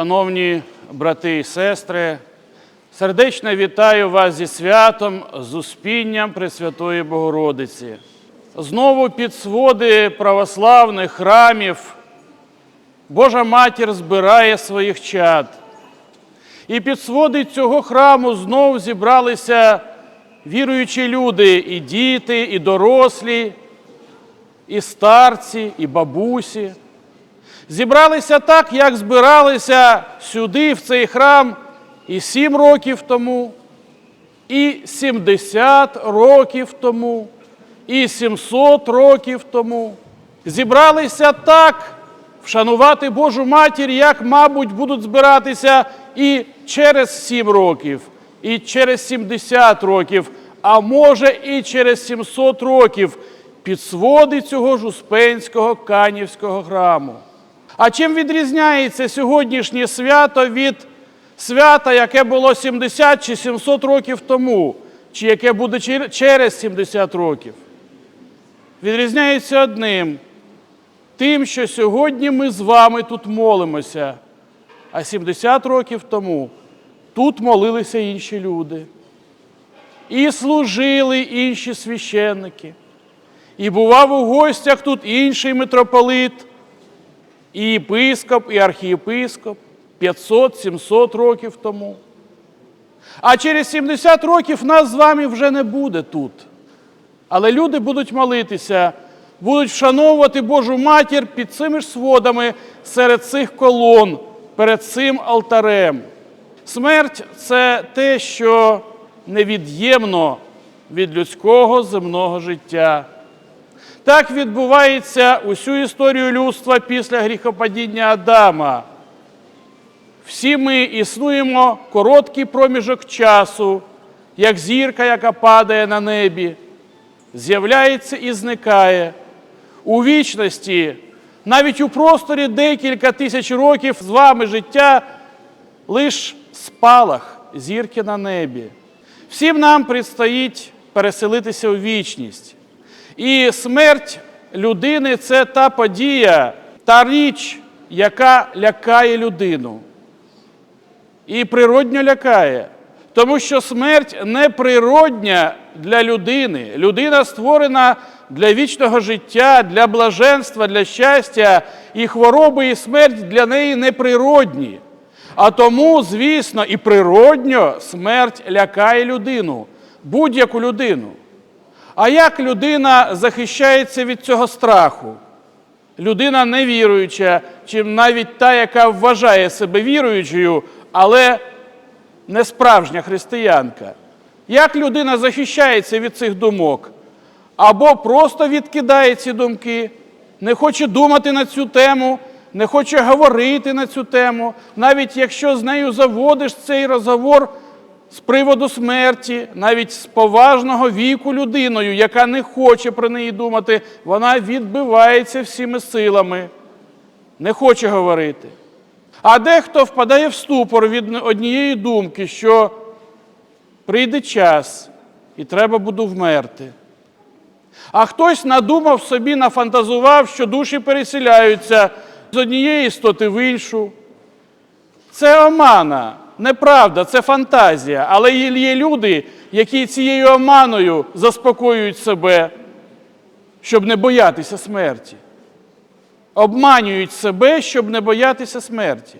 Шановні брати і сестри, сердечно вітаю вас зі святом, з успінням Пресвятої Богородиці. Знову під своди православних храмів Божа Матір збирає своїх чад. І під своди цього храму знов зібралися віруючі люди, і діти, і дорослі, і старці, і бабусі. Зібралися так, як збиралися сюди, в цей храм, і сім років тому, і 70 років тому, і 700 років тому. Зібралися так вшанувати Божу матір, як, мабуть, будуть збиратися і через 7 років, і через 70 років, а може і через 700 років під своди цього ж Успенського Канівського храму. А чим відрізняється сьогоднішнє свято від свята, яке було 70 чи 700 років тому, чи яке буде через 70 років? Відрізняється одним тим, що сьогодні ми з вами тут молимося, а 70 років тому тут молилися інші люди. І служили інші священники. І бував у гостях тут інший митрополит, і єпископ, і архієпископ 500-700 років тому. А через 70 років нас з вами вже не буде тут. Але люди будуть молитися, будуть вшановувати Божу матір під цими ж сводами серед цих колон, перед цим алтарем. Смерть це те, що невід'ємно від людського земного життя. Так відбувається усю історію людства після гріхопадіння Адама. Всі ми існуємо короткий проміжок часу, як зірка, яка падає на небі, з'являється і зникає. У вічності, навіть у просторі декілька тисяч років з вами життя лиш спалах зірки на небі. Всім нам предстоїть переселитися у вічність. І смерть людини це та подія, та річ, яка лякає людину. І природньо лякає. Тому що смерть неприродня для людини. Людина створена для вічного життя, для блаженства, для щастя, і хвороби, і смерть для неї неприродні. А тому, звісно, і природньо смерть лякає людину, будь-яку людину. А як людина захищається від цього страху? Людина невіруюча, чи навіть та, яка вважає себе віруючою, але не справжня християнка. Як людина захищається від цих думок? Або просто відкидає ці думки, не хоче думати на цю тему, не хоче говорити на цю тему, навіть якщо з нею заводиш цей розговор з приводу смерті, навіть з поважного віку людиною, яка не хоче про неї думати, вона відбивається всіми силами, не хоче говорити. А дехто впадає в ступор від однієї думки, що прийде час і треба буду вмерти. А хтось надумав собі, нафантазував, що душі переселяються з однієї істоти в іншу. Це омана, неправда, це фантазія. Але є люди, які цією оманою заспокоюють себе, щоб не боятися смерті. Обманюють себе, щоб не боятися смерті.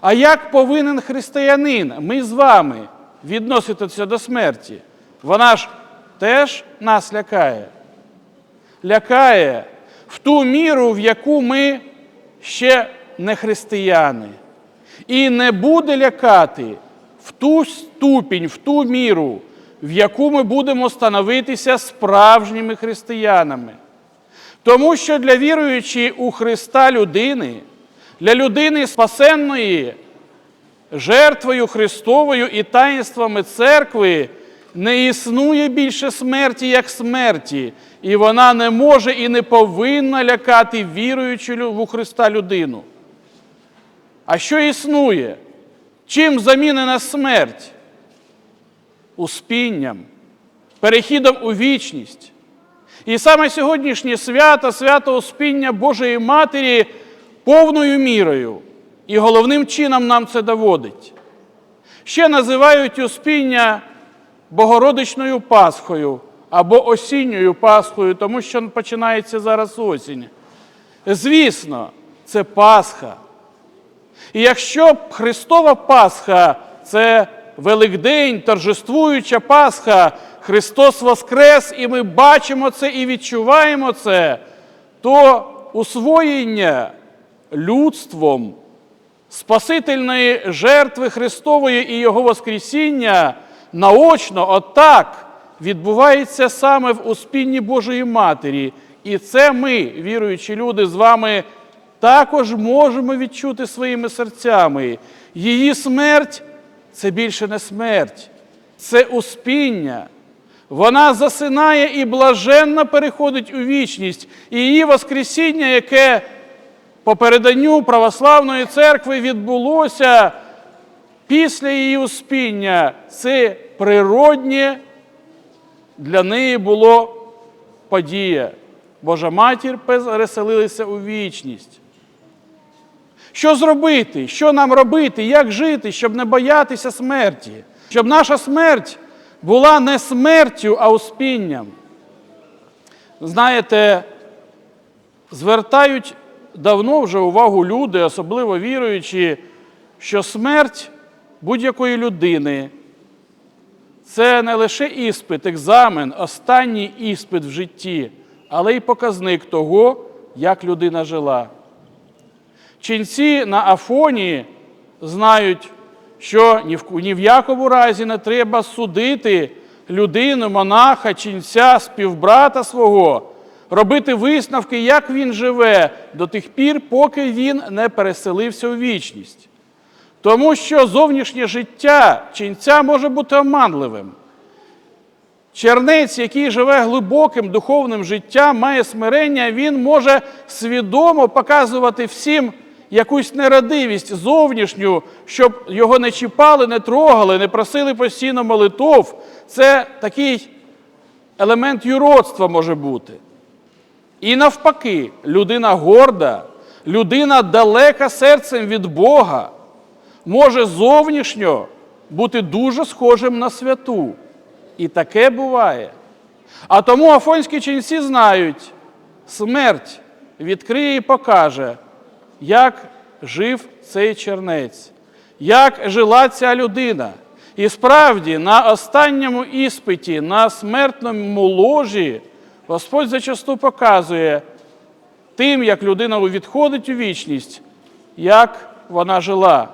А як повинен християнин, ми з вами відноситися до смерті? Вона ж теж нас лякає. Лякає в ту міру, в яку ми ще не християни. І не буде лякати в ту ступінь, в ту міру, в яку ми будемо становитися справжніми християнами. Тому що для віруючої у Христа людини, для людини спасенної, жертвою Христовою і таїнствами церкви не існує більше смерті, як смерті, і вона не може і не повинна лякати віруючу у Христа людину. А що існує? Чим замінена смерть? Успінням, перехідом у вічність. І саме сьогоднішнє свято, свято Успіння Божої Матері повною мірою І головним чином нам це доводить. Ще називають Успіння Богородичною Пасхою або осінньою Пасхою, тому що починається зараз осінь. Звісно, це Пасха. І якщо Христова Пасха це Великдень, торжествуюча Пасха, Христос Воскрес, і ми бачимо це і відчуваємо це, то усвоєння людством Спасительної жертви Христової і Його Воскресіння наочно, отак, відбувається саме в успінні Божої Матері. І це ми, віруючі люди, з вами також можемо відчути своїми серцями. Її смерть це більше не смерть, це успіння. Вона засинає і блаженно переходить у вічність. І її Воскресіння, яке по переданню православної церкви відбулося після її успіння, це природнє для неї було подія. Божа матір переселилася у вічність. Що зробити? Що нам робити? Як жити, щоб не боятися смерті? Щоб наша смерть була не смертю, а успінням. Знаєте, звертають давно вже увагу люди, особливо віруючі, що смерть будь-якої людини це не лише іспит, екзамен, останній іспит в житті, але й показник того, як людина жила. Ченці на Афоні знають, що ні в, ні в якому разі не треба судити людину, монаха, ченця, співбрата свого, робити висновки, як він живе до тих пір, поки він не переселився у вічність. Тому що зовнішнє життя ченця може бути оманливим. Чернець, який живе глибоким духовним життям, має смирення, він може свідомо показувати всім якусь нерадивість зовнішню, щоб його не чіпали, не трогали, не просили постійно молитов. Це такий елемент юродства може бути. І навпаки, людина горда, людина далека серцем від Бога, може зовнішньо бути дуже схожим на святу. І таке буває. А тому афонські ченці знають, смерть відкриє і покаже, як жив цей чернець, як жила ця людина. І справді, на останньому іспиті, на смертному ложі, Господь зачасту показує тим, як людина відходить у вічність, як вона жила.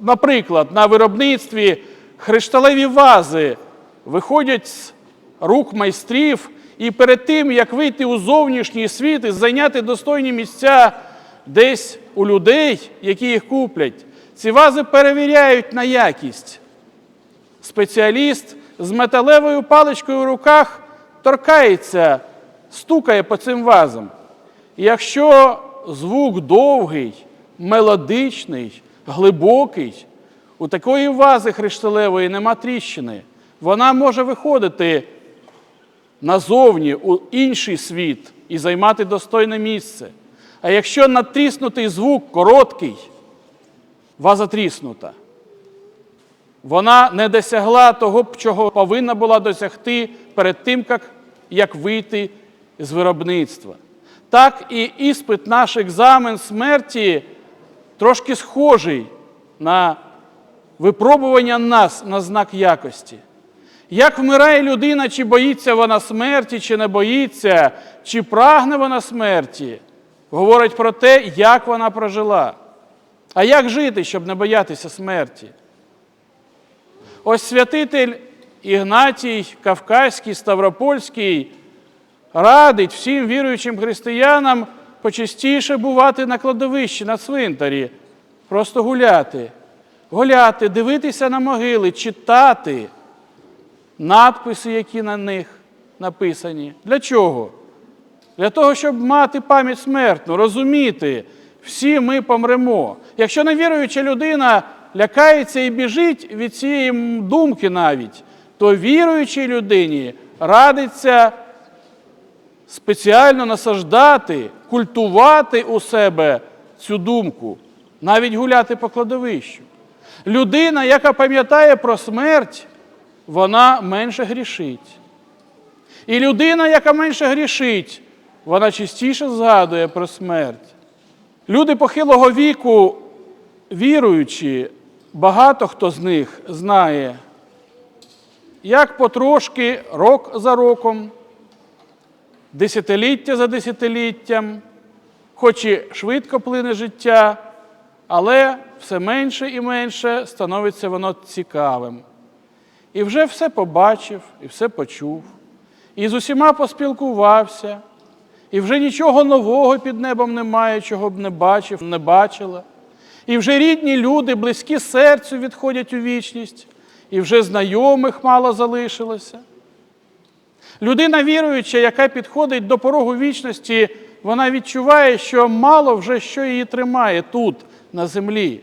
Наприклад, на виробництві хришталеві вази виходять з рук майстрів, і перед тим, як вийти у зовнішній світ і зайняти достойні місця десь у людей, які їх куплять, ці вази перевіряють на якість. Спеціаліст з металевою паличкою в руках торкається, стукає по цим вазам. І якщо звук довгий, мелодичний, глибокий, у такої вази хришталевої нема тріщини, вона може виходити назовні у інший світ і займати достойне місце. А якщо натріснутий звук короткий, ваза тріснута. Вона не досягла того, чого повинна була досягти перед тим, як, як вийти з виробництва. Так і іспит, наш екзамен смерті трошки схожий на випробування нас на знак якості. Як вмирає людина, чи боїться вона смерті, чи не боїться, чи прагне вона смерті, говорить про те, як вона прожила. А як жити, щоб не боятися смерті? Ось святитель Ігнатій Кавказький, Ставропольський радить всім віруючим християнам почастіше бувати на кладовищі, на цвинтарі, просто гуляти, гуляти, дивитися на могили, читати надписи, які на них написані. Для чого? Для того, щоб мати пам'ять смертну, розуміти, всі ми помремо. Якщо невіруюча людина лякається і біжить від цієї думки навіть, то віруючій людині радиться спеціально насаждати, культувати у себе цю думку. навіть гуляти по кладовищу. Людина, яка пам'ятає про смерть, вона менше грішить. І людина, яка менше грішить, вона частіше згадує про смерть. Люди похилого віку, віруючи, багато хто з них знає, як потрошки, рок за роком, десятиліття за десятиліттям, хоч і швидко плине життя, але все менше і менше становиться воно цікавим. І вже все побачив, і все почув, і з усіма поспілкувався, і вже нічого нового під небом немає, чого б не бачив, не бачила. І вже рідні люди, близькі серцю відходять у вічність, і вже знайомих мало залишилося. Людина віруюча, яка підходить до порогу вічності, вона відчуває, що мало вже що її тримає тут, на землі.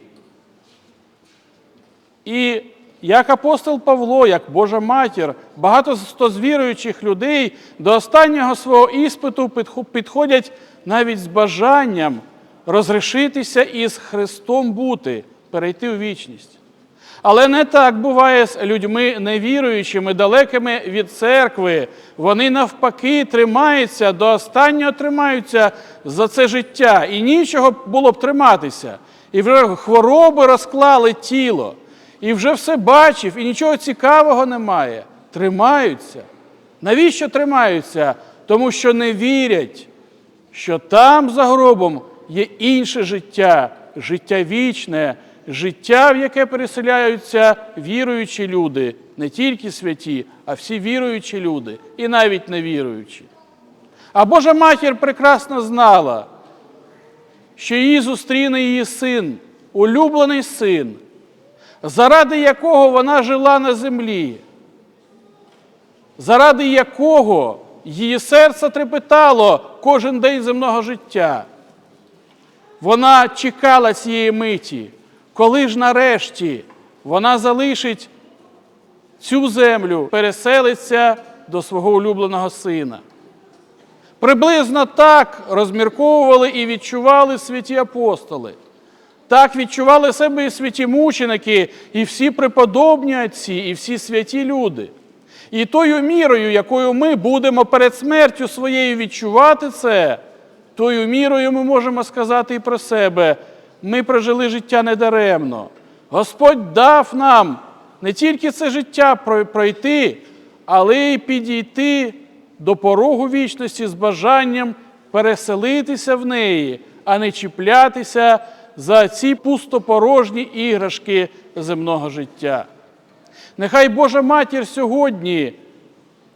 І як апостол Павло, як Божа матір, багато з віруючих людей до останнього свого іспиту підходять навіть з бажанням розрішитися із Христом бути, перейти у вічність. Але не так буває з людьми невіруючими, далекими від церкви. Вони навпаки тримаються, до останнього тримаються за це життя. І нічого було б триматися. І хвороби розклали тіло, і вже все бачив, і нічого цікавого немає. Тримаються. Навіщо тримаються? Тому що не вірять, що там за гробом є інше життя, життя вічне, життя, в яке переселяються віруючі люди, не тільки святі, а всі віруючі люди, і навіть невіруючі. А Божа матір прекрасно знала, що її зустріне її син, улюблений син, заради якого вона жила на землі, заради якого її серце трепетало кожен день земного життя. Вона чекала цієї миті, коли ж нарешті вона залишить цю землю, переселиться до свого улюбленого сина. Приблизно так розмірковували і відчували святі апостоли. Так відчували себе і святі мученики, і всі преподобні отці, і всі святі люди. І тою мірою, якою ми будемо перед смертю своєю відчувати це, тою мірою ми можемо сказати і про себе, ми прожили життя недаремно. Господь дав нам не тільки це життя пройти, але й підійти до порогу вічності з бажанням переселитися в неї, а не чіплятися за ці пустопорожні іграшки земного життя. Нехай Божа матір сьогодні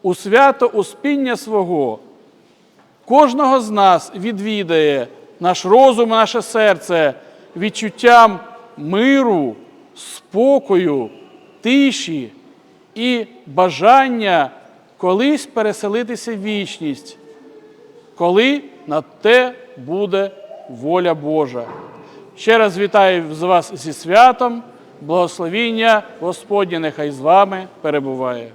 у свято успіння свого кожного з нас відвідає наш розум, наше серце відчуттям миру, спокою, тиші і бажання колись переселитися в вічність, коли на те буде воля Божа. Ще раз вітаю з вас зі святом, благословіння Господнє нехай з вами перебуває.